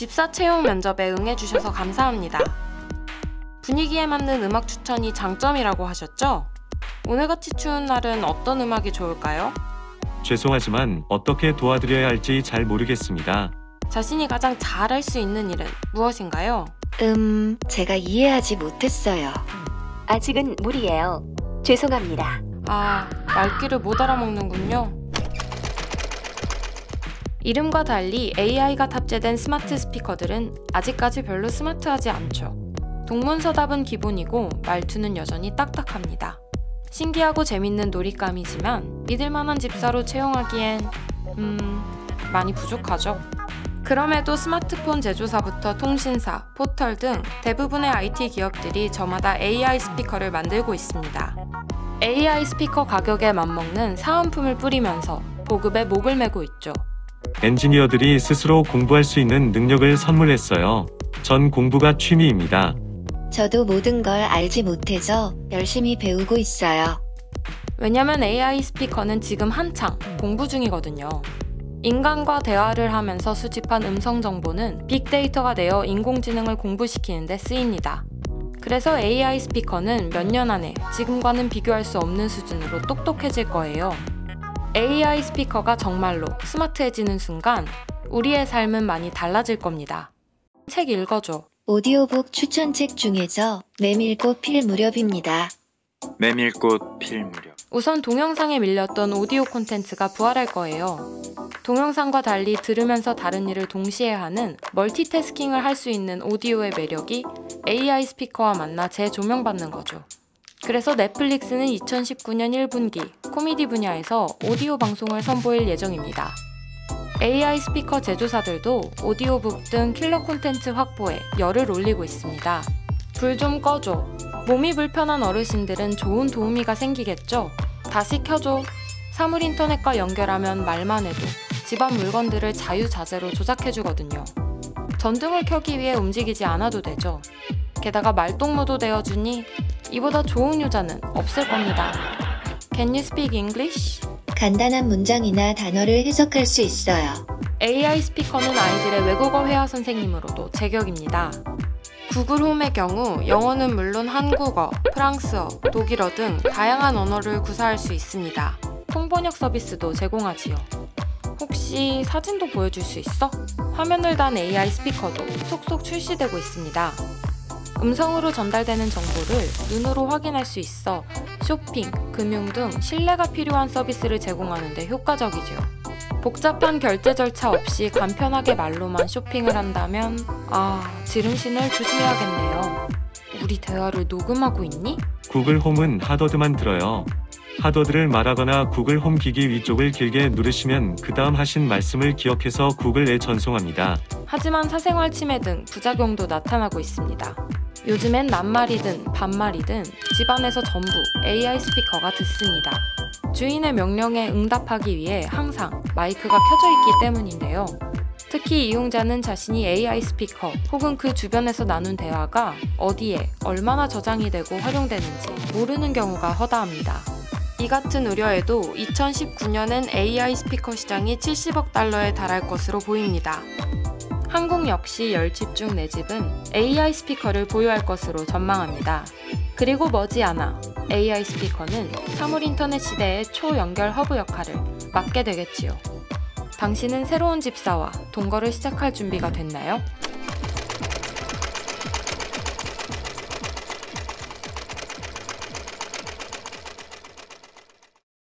집사 채용 면접에 응해주셔서 감사합니다. 분위기에 맞는 음악 추천이 장점이라고 하셨죠? 오늘같이 추운 날은 어떤 음악이 좋을까요? 죄송하지만 어떻게 도와드려야 할지 잘 모르겠습니다. 자신이 가장 잘할 수 있는 일은 무엇인가요? 음, 제가 이해하지 못했어요. 아직은 무리예요. 죄송합니다. 아, 말귀를 못 알아먹는군요. 이름과 달리 AI가 탑재된 스마트 스피커들은 아직까지 별로 스마트하지 않죠. 동문서답은 기본이고 말투는 여전히 딱딱합니다. 신기하고 재밌는 놀잇감이지만 믿을만한 집사로 채용하기엔 음 많이 부족하죠. 그럼에도 스마트폰 제조사부터 통신사, 포털 등 대부분의 IT 기업들이 저마다 AI 스피커를 만들고 있습니다. AI 스피커 가격에 맞먹는 사은품을 뿌리면서 보급에 목을 메고 있죠. 엔지니어들이 스스로 공부할 수 있는 능력을 선물했어요. 전 공부가 취미입니다. 저도 모든 걸 알지 못해서 열심히 배우고 있어요. 왜냐면 AI 스피커는 지금 한창 공부 중이거든요. 인간과 대화를 하면서 수집한 음성 정보는 빅데이터가 되어 인공지능을 공부시키는 데 쓰입니다. 그래서 AI 스피커는 몇 년 안에 지금과는 비교할 수 없는 수준으로 똑똑해질 거예요. AI 스피커가 정말로 스마트해지는 순간 우리의 삶은 많이 달라질 겁니다. 책 읽어줘. 오디오북 추천책 중에서 메밀꽃 필 무렵입니다. 메밀꽃 필 무렵. 우선 동영상에 밀렸던 오디오 콘텐츠가 부활할 거예요. 동영상과 달리 들으면서 다른 일을 동시에 하는 멀티태스킹을 할 수 있는 오디오의 매력이 AI 스피커와 만나 재조명받는 거죠. 그래서 넷플릭스는 2019년 1분기 코미디 분야에서 오디오 방송을 선보일 예정입니다. AI 스피커 제조사들도 오디오북 등 킬러 콘텐츠 확보에 열을 올리고 있습니다. 불 좀 꺼줘. 몸이 불편한 어르신들은 좋은 도우미가 생기겠죠? 다시 켜줘. 사물 인터넷과 연결하면 말만 해도 집안 물건들을 자유자재로 조작해주거든요. 전등을 켜기 위해 움직이지 않아도 되죠. 게다가 말동무도 되어주니 이보다 좋은 유자는 없을 겁니다. Can you speak English? 간단한 문장이나 단어를 해석할 수 있어요. AI 스피커는 아이들의 외국어 회화 선생님으로도 제격입니다. 구글 홈의 경우 영어는 물론 한국어, 프랑스어, 독일어 등 다양한 언어를 구사할 수 있습니다. 통번역 서비스도 제공하지요. 혹시 사진도 보여줄 수 있어? 화면을 단 AI 스피커도 속속 출시되고 있습니다. 음성으로 전달되는 정보를 눈으로 확인할 수 있어 쇼핑, 금융 등 신뢰가 필요한 서비스를 제공하는 데 효과적이죠. 복잡한 결제 절차 없이 간편하게 말로만 쇼핑을 한다면 아, 지름신을 조심해야겠네요. 우리 대화를 녹음하고 있니? 구글 홈은 하더드만 들어요. 하더드를 말하거나 구글 홈 기기 위쪽을 길게 누르시면 그 다음 하신 말씀을 기억해서 구글에 전송합니다. 하지만 사생활 침해 등 부작용도 나타나고 있습니다. 요즘엔 낱말이든 반말이든 집안에서 전부 AI 스피커가 듣습니다. 주인의 명령에 응답하기 위해 항상 마이크가 켜져 있기 때문인데요. 특히 이용자는 자신이 AI 스피커 혹은 그 주변에서 나눈 대화가 어디에 얼마나 저장이 되고 활용되는지 모르는 경우가 허다합니다. 이 같은 우려에도 2019년엔 AI 스피커 시장이 70억 달러에 달할 것으로 보입니다. 한국 역시 10집 중 4집은 AI 스피커를 보유할 것으로 전망합니다. 그리고 머지않아 AI 스피커는 사물 인터넷 시대의 초연결 허브 역할을 맡게 되겠지요. 당신은 새로운 집사와 동거를 시작할 준비가 됐나요?